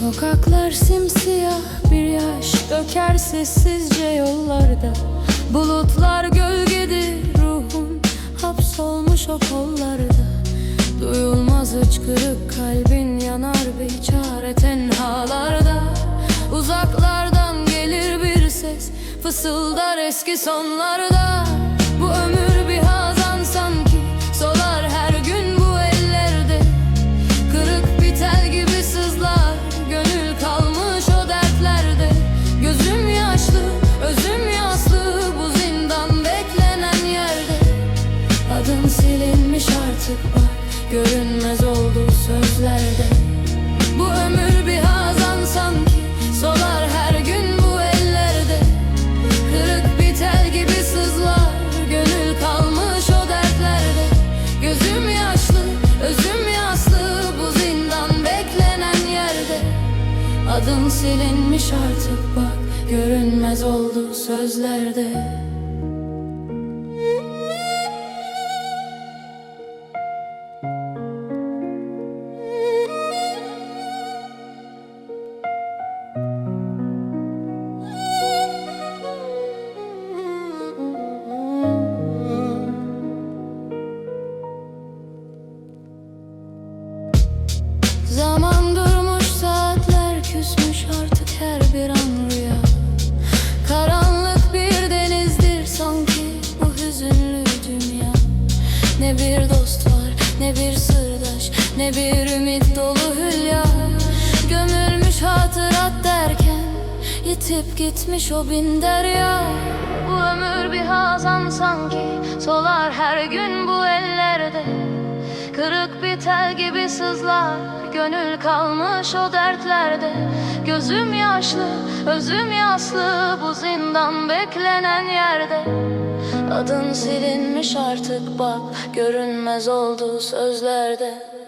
Sokaklar simsiyah bir yaş döker sessizce yollarda. Bulutlar gölgedir ruhun hapsolmuş o kollarda. Duyulmaz hıçkırık kalbin yanar bir çare tenhalarda. Uzaklardan gelir bir ses fısıldar eski sonlarda. Bu ömür silinmiş artık bak Görünmez oldu sözlerde. Bu ömür bir hazan sanki Solar her gün bu ellerde. Kırık bir tel gibi sızlar Gönül kalmış o dertlerde. Gözüm yaşlı, özüm yaslı Bu zindan beklenen yerde. Adın silinmiş artık bak Görünmez oldu sözlerde Ne bir dost var ne bir sırdaş ne bir ümit dolu hülya. Gömülmüş hatırat derken yitip gitmiş o bin derya. Bu ömür bir hazan sanki solar her gün bu ellerde. Kırık bir tel gibi sızlar Gönül kalmış o dertlerde. Gözüm yaşlı, özüm yaslı Bu zindan beklenen yerde. Adın silinmiş artık bak Görünmez oldu sözlerde